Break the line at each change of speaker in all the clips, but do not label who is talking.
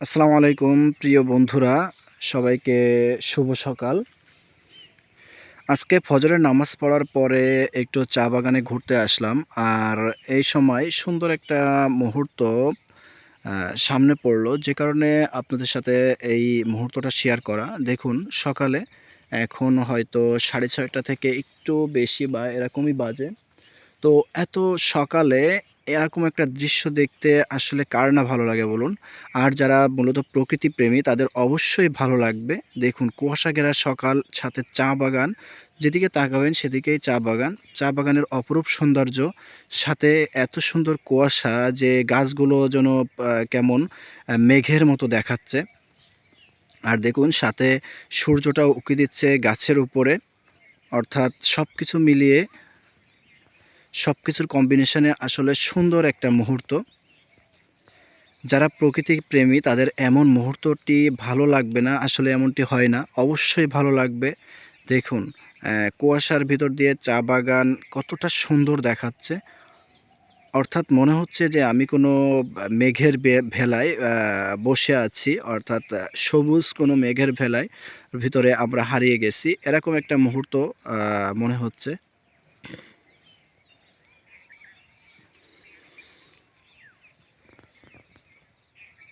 আসসালামু আলাইকুম, প্রিয় বন্ধুরা, সবাইকে শুভ সকাল। আজকে ফজরের নামাজ পড়ার পরে একটু চা বাগানে ঘুরতে আসলাম, আর এই সময় সুন্দর একটা মুহূর্ত সামনে পড়ল। যে কারণে আপনাদের সাথে এই মুহূর্তটা শেয়ার করা। দেখুন, সকালে এখন হয়তো সাড়ে ছয়টা থেকে একটু বেশি বা এরকমই বাজে। তো এত সকালে এরকম একটা দৃশ্য দেখতে আসলে কার না ভালো লাগে বলুন? আর যারা মূলত প্রকৃতি প্রেমী, তাদের অবশ্যই ভালো লাগবে। দেখুন, কুয়াশা ঘেরা সকাল, সাথে চা বাগান। যেদিকে তাকাবেন, সেদিকেই চা বাগান। চা বাগানের অপরূপ সৌন্দর্য, সাথে এত সুন্দর কুয়াশা যে গাছগুলো যেন কেমন মেঘের মতো দেখাচ্ছে। আর দেখুন, সাথে সূর্যটাও উকি দিচ্ছে গাছের উপরে। অর্থাৎ সব কিছু মিলিয়ে সব কিছুর কম্বিনেশনে আসলে সুন্দর একটা মুহূর্ত। যারা প্রকৃতি প্রেমী, তাদের এমন মুহূর্তটি ভালো লাগবে না, আসলে এমনটি হয় না। অবশ্যই ভালো লাগবে। দেখুন কুয়াশার ভিতর দিয়ে চা বাগান কতটা সুন্দর দেখাচ্ছে। অর্থাৎ মনে হচ্ছে যে আমি কোনো মেঘের ভেলায় বসে আছি। অর্থাৎ সবুজ কোনো মেঘের ভেলায় ভিতরে আমরা হারিয়ে গেছি। এরকম একটা মুহূর্ত মনে হচ্ছে।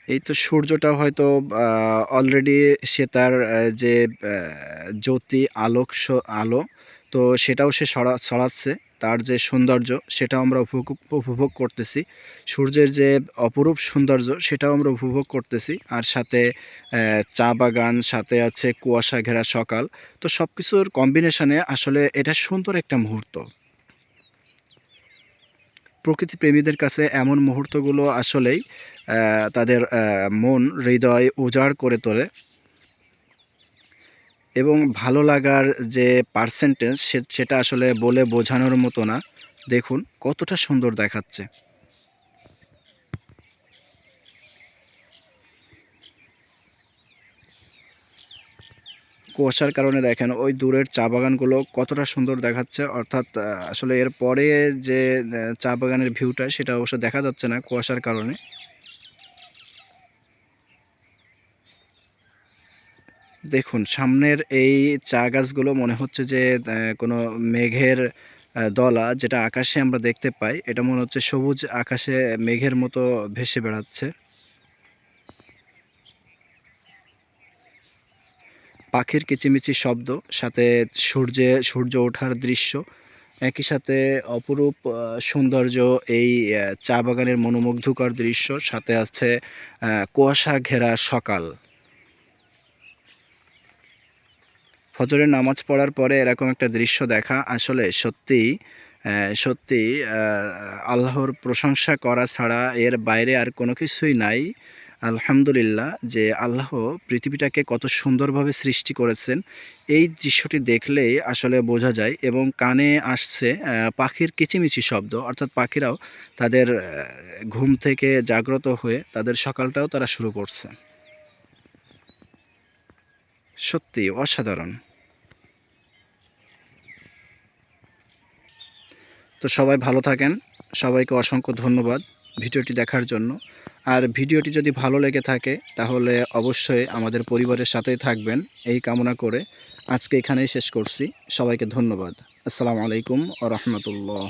এই তো সূর্যটা হয়তো অলরেডি সে তার যে জ্যোতি, আলোক আলো, তো সেটাও সে সরা ছড়াচ্ছে তার যে সৌন্দর্য, সেটাও আমরা উপভোগ করতেছি। সূর্যের যে অপরূপ সৌন্দর্য, সেটাও আমরা উপভোগ করতেছি। আর সাথে চা বাগান, সাথে আছে কুয়াশা ঘেরা সকাল, তো সব কিছুর কম্বিনেশনে আসলে এটা সুন্দর একটা মুহূর্ত। প্রকৃতি প্রেমীদের কাছে এমন মুহূর্তগুলো আসলেই তাদের মন হৃদয় উজাড় করে তোলে। এবং ভালো লাগার যে পার্সেন্টেজ সেটা আসলে বলে বোঝানোর মতো না। দেখুন কতটা সুন্দর দেখাচ্ছে। কুয়াশার কারণে দেখেন ওই দূরের চা বাগানগুলো কতটা সুন্দর দেখাচ্ছে। অর্থাৎ আসলে এর পরে যে চা বাগানের ভিউটা সেটা অবশ্য দেখা যাচ্ছে না কুয়াশার কারণে। দেখুন, সামনের এই চা গাছগুলো মনে হচ্ছে যে কোনো মেঘের দলা যেটা আকাশে আমরা দেখতে পাই, এটা মনে হচ্ছে সবুজ আকাশে মেঘের মতো ভেসে বেড়াচ্ছে। পাখির কিচিমিচি শব্দ, সাথে সূর্যে, সূর্য ওঠার দৃশ্য, একই সাথে অপরূপ সৌন্দর্য, এই চা বাগানের মনোমুগ্ধকর দৃশ্য, সাথে আছে কুয়াশা ঘেরা সকাল। ফজরের নামাজ পড়ার পরে এরকম একটা দৃশ্য দেখা। আসলে সত্যিই আহ, সত্যি আল্লাহর প্রশংসা করা ছাড়া এর বাইরে আর কোনো কিছুই নাই। আলহামদুলিল্লাহ যে আল্লাহ পৃথিবীটাকে কত সুন্দরভাবে সৃষ্টি করেছেন। এই দৃশ্যটি দেখলেই আসলে বোঝা যায় এবং কানে আসছে পাখির কিচিমিচি শব্দ। অর্থাৎ পাখিরাও তাদের ঘুম থেকে জাগ্রত হয়ে তাদের সকালটাও তারা শুরু করছে। সত্যি অসাধারণ। তো সবাই ভালো থাকেন। সবাইকে অসংখ্য ধন্যবাদ ভিডিওটি দেখার জন্য। আর ভিডিওটি যদি ভালো লেগে থাকে, তাহলে অবশ্যই আমাদের পরিবারের সাথেই থাকবেন এই কামনা করে। আজকে এখানেই শেষ করছি। সবাইকে ধন্যবাদ। আসসালামু আলাইকুম আ রহমতুল্লাহ।